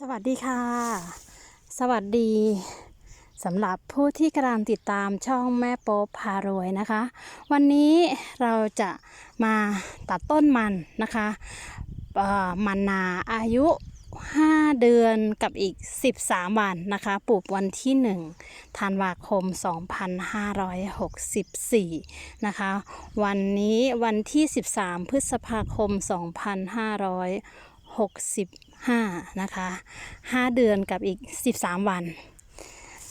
สวัสดีค่ะ สวัสดีสำหรับผู้ที่กำลังติดตามช่องแม่โป๊พารวยนะคะ วันนี้เราจะมาตัดต้นมันนะคะมันนาอายุ 5 เดือนกับอีก 13 วันนะคะ ปลูกวันที่1ธันวาคม 2564 นะคะ วันนี้วันที่ 13 พฤษภาคม 2565 นะคะ 5 เดือนกับอีก 13 วัน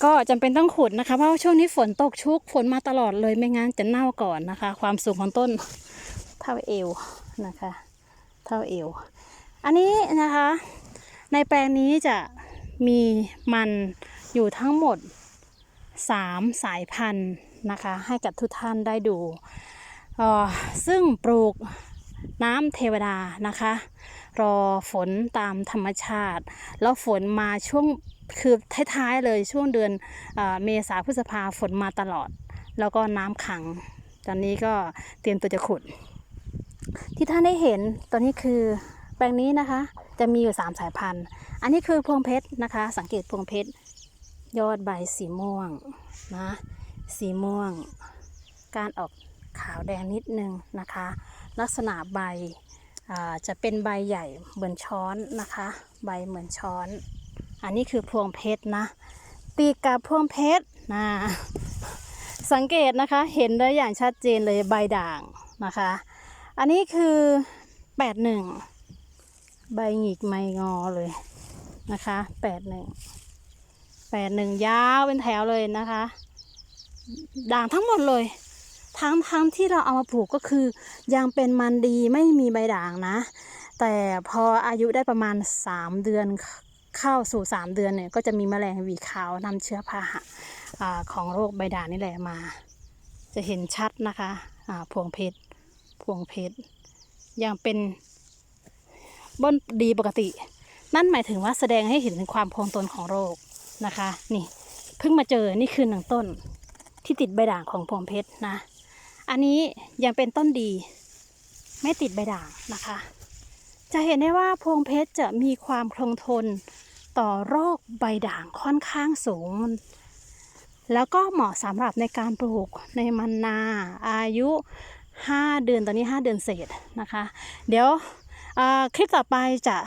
ก็จำเป็นต้องขุดนะคะ เพราะช่วงนี้ฝนตกชุกฝนมาตลอดเลยไม่งั้นจะเน่าก่อนนะคะ ความสูงของต้นเท่าเอวนะคะ เท่าเอว อันนี้นะคะ ในแปลงนี้จะมีมันอยู่ทั้งหมด 3 สายพันธุ์นะคะ ให้กับทุกท่านได้ดูออซึ่งปลูก น้ำเทวดานะคะ รอฝนตามธรรมชาติ แล้วฝนมาช่วงคือท้ายๆเลยช่วงเดือนเอเมษาพฤษภาฝนมาตลอด แล้วก็น้ำขัง ตอนนี้ก็เตรียมตัวจะขุด ที่ท่านได้เห็นตัวนี้คือแปลงนี้นะคะ จะมีอยู่ 3 สายพันธุ์ อันนี้คือพวงเพชรนะคะ สังเกตพวงเพชรยอดใบสีม่วงนะสีม่วง การออกขาวแดงนิดนึงนะคะ ลักษณะใบจะเป็นใบใหญ่เหมือนช้อนนะคะ ใบเหมือนช้อน อันนี้คือพวงเพชรนะ ตีกับพวงเพชรนะสังเกตนะคะเห็นได้อย่างชัดเจนเลยใบด่างนะคะ อันนี้คือแปดหนึ่งใบหงิกไม่งอเลยนะคะแปดหนึ่งแปดหนึ่งยาวเป็นแถวเลยนะคะ ด่างทั้งหมดเลย ทั้งทั้งที่เราเอามาปลูกก็คือ ยังเป็นมันดีไม่มีใบด่างนะ แต่พออายุได้ประมาณ 3 เดือนเข้าสู่ 3 เดือนเนี่ยก็จะมีแมลงวีขาวนำเชื้อพาหะของโรคใบด่างนี่แหละมา จะเห็นชัดนะคะอ่าพวงเพชรพวงเพชรยังเป็นบนดีปกติ นั่นหมายถึงว่าแสดงให้เห็นถึงความคงทนของโรคนะคะ นี่เพิ่งมาเจอนี่คือหนึ่งต้นที่ติดใบด่างของพวงเพชรนะ อันนี้ยังเป็นต้นดี ไม่ติดใบด่างนะคะ จะเห็นได้ว่าพวงเพชรจะมีความคงทนต่อโรคใบด่างค่อนข้างสูง แล้วก็เหมาะสำหรับในการปลูกในมันนาอายุ 5 เดือนตอนนี้ 5 เดือนเศษนะคะ เดี๋ยวคลิปต่อไปจะ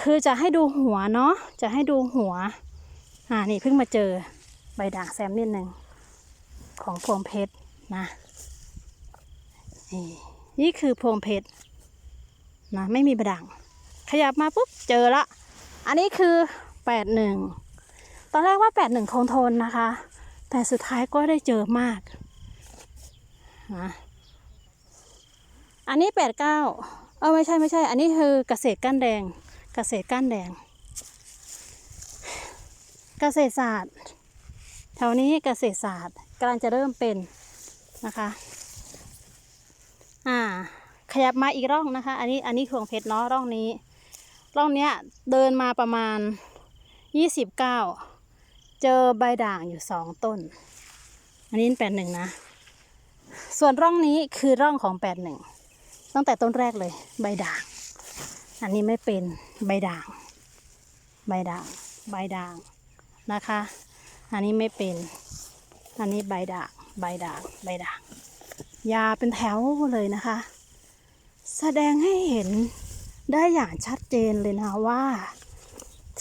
คือจะให้ดูหัวเนาะจะให้ดูหัวอ่านี่เพิ่งมาเจอใบด่างแซมนิดหนึ่งของพวงเพชร นะนี่นี่คือพวงเพชรนะไม่มีบดัง ขยับมาปุ๊บเจอละ อันนี้คือแปดหนึ่งตอนแรกว่าแปดหนึ่งคงทนนะคะ แต่สุดท้ายก็ได้เจอมากนะอันนี้แปดเก้าเออไม่ใช่ไม่ใช่ อันนี้คือเกษตรก้านแดง เกษตรก้านแดง เกษตรศาสตร์แถวนี้เกษตรศาสตร์กำลังจะเริ่มเป็น นะคะ อ่า ขยับมาอีกร่องนะคะ อันนี้อันนี้พวงเพชรเนาะร่องนี้ ร่องเนี้ยเดินมาประมาณยี่สิบเก้าเจอใบด่างอยู่สองต้น อันนี้แปดหนึ่งนะ ส่วนร่องนี้คือร่องของแปดหนึ่งตั้งแต่ต้นแรกเลย ใบด่าง อันนี้ไม่เป็นใบด่าง ใบด่าง ใบด่างนะคะ อันนี้ไม่เป็น อันนี้ใบด่าง ใบด่างใบด่างยาเป็นแถวเลยนะคะ แสดงให้เห็นได้อย่างชัดเจนเลยนะว่า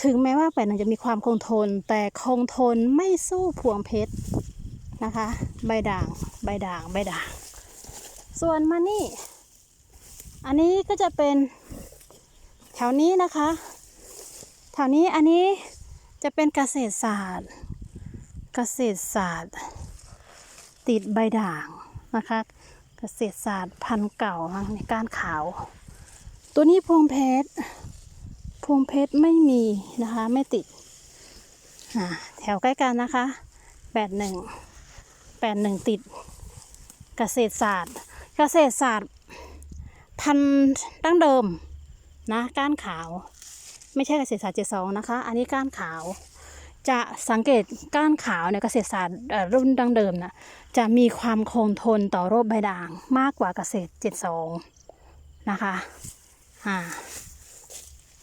ถึงแม้ว่าแปดหนึ่งจะมีความคงทน แต่คงทนไม่สู้พวงเพชรนะคะ ใบด่างใบด่างใบด่าง ส่วนมานี่ อันนี้ก็จะเป็นแถวนี้นะคะ แถวนี้อันนี้จะเป็นเกษตรศาสตร์ เกษตรศาสตร์ ติดใบด่างนะคะเกษตรศาสตร์พันธุ์เก่าทางในก้านขาว ตัวนี้พวงเพชรพวงเพชรไม่มีนะคะไม่ติดอ่าแถวใกล้กันนะคะแปดหนึ่งแปดหนึ่งติดเกษตรศาสตร์ เกษตรศาสตร์ พันธุ์ดั้งเดิมนะก้านขาว ไม่ใช่เกษตรศาสตร์เจ็ดสองนะคะ อันนี้ก้านขาว จะสังเกตก้านขาวในเกษตรศาสตร์รุ่นดั้งเดิมนะจะมีความคงทนต่อโรคใบด่างมากกว่าเกษตร 72 นะคะอ่า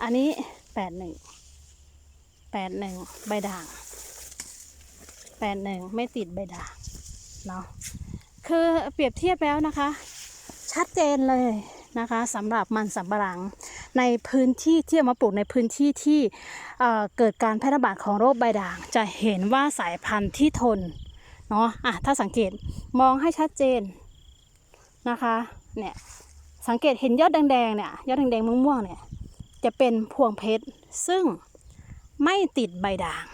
อันนี้แปดหนึ่งแปดหนึ่งใบด่างแปดหนึ่งไม่ติดใบด่างเนาะคือเปรียบเทียบแล้วนะคะ ชัดเจนเลยนะคะสำหรับมันสำปะหลัง ในพื้นที่ที่เอามาปลูกในพื้นที่ที่เเกิดการแพร่ระบาดของโรคใบด่าง จะเห็นว่าสายพันธุ์ที่ทนเนาะอะถ้าสังเกตมองให้ชัดเจนนะคะเนี่ยสังเกตเห็นยอดแดงๆเนี่ยยอดแดงๆม่วงๆเนี่ยจะเป็นพวงเพชรซึ่งไม่ติดใบด่าง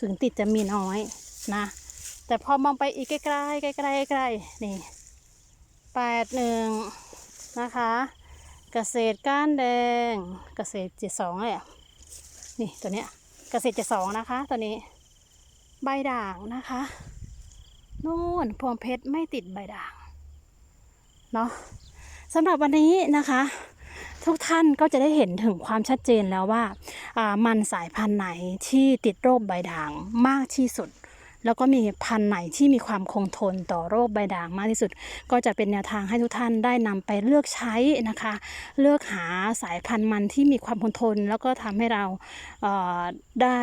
ถึงติดจะมีน้อยนะแต่พอมองไปอีกใกล้ๆใกล้ๆใกล้ๆนี่แปดหนึ่งนะคะ เกษตรก้านแดง เกษตรเจ็ดสองเลยอะนี่ตัวเนี้ยเกษตรเจ็ดสองนะคะตัวนี้ ใบด่างนะคะนู่นพวงเพชรไม่ติดใบด่างเนาะสำหรับวันนี้นะคะ ทุกท่านก็จะได้เห็นถึงความชัดเจนแล้วว่าอ่ามันสายพันธุ์ไหนที่ติดโรคใบด่างมากที่สุด แล้วก็มีพันธุ์ไหนที่มีความคงทนต่อโรคใบด่างมากที่สุด ก็จะเป็นแนวทางให้ทุกท่านได้นำไปเลือกใช้นะคะ เลือกหาสายพันธุ์มันที่มีความคงทน แล้วก็ทำให้เราเได้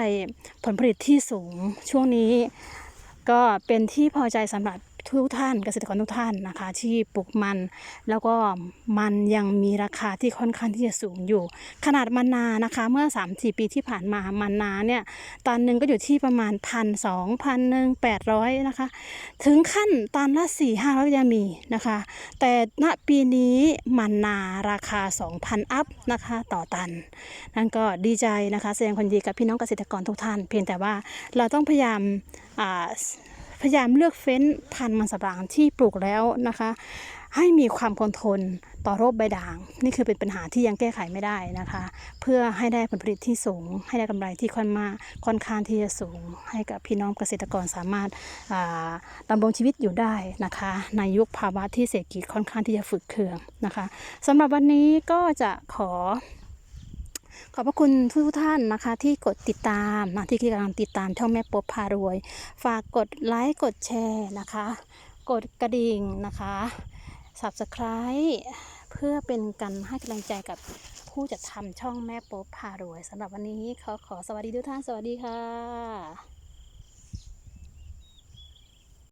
ผลผลิตที่สูงช่วงนี้ก็เป็นที่พอใจสำหรับ ทุกท่านเกษตรกรทุกท่านนะคะ ที่ปลูกมัน แล้วก็มันยังมีราคาที่ค่อนข้างที่จะสูงอยู่ ขนาดมันนานะคะ เมื่อ 3-4 ปีที่ผ่านมามันนาเนี่ยตันหนึ่งก็อยู่ที่ประมาณพันสองพันหนึ่งแปดร้อยนะคะ ถึงขั้นตันละสี่ห้าร้อยยังมีนะคะ แต่ณปีนี้มันนาราคา 2,000 อัพนะคะต่อตัน นั่นก็ดีใจนะคะแสดงความดีกับพี่น้องเกษตรกรทุกท่าน เพียงแต่ว่าเราต้องพยายามอ่า พยายามเลือกเฟ้นพันธุ์มันสำปะหลังที่ปลูกแล้วนะคะ ให้มีความคงทนต่อโรคใบด่าง นี่คือเป็นปัญหาที่ยังแก้ไขไม่ได้นะคะ เพื่อให้ได้ผลผลิตที่สูง ให้ได้กำไรที่ค่อนมาค่อนข้างที่จะสูง ให้กับพี่น้องเกษตรกรสามารถอ่าดำรงชีวิตอยู่ได้นะคะ ในยุคภาวะที่เศรษฐกิจค่อนข้างที่จะฝึกเคืองนะคะสำหรับวันนี้ก็จะขอ ขอบพระคุณทุกท่านนะคะ ที่กดติดตามนะที่กำลังติดตามช่องแม่ปบพารวย ฝากกดไลค์กดแชร์นะคะ กดกระดิ่งนะคะ subscribe เพื่อเป็นกันให้กำลังใจกับผู้จัดทำช่องแม่โป๊บพารวยสำหรับวันนี้ขอขอสวัสดีทุกท่านสวัสดีค่ะ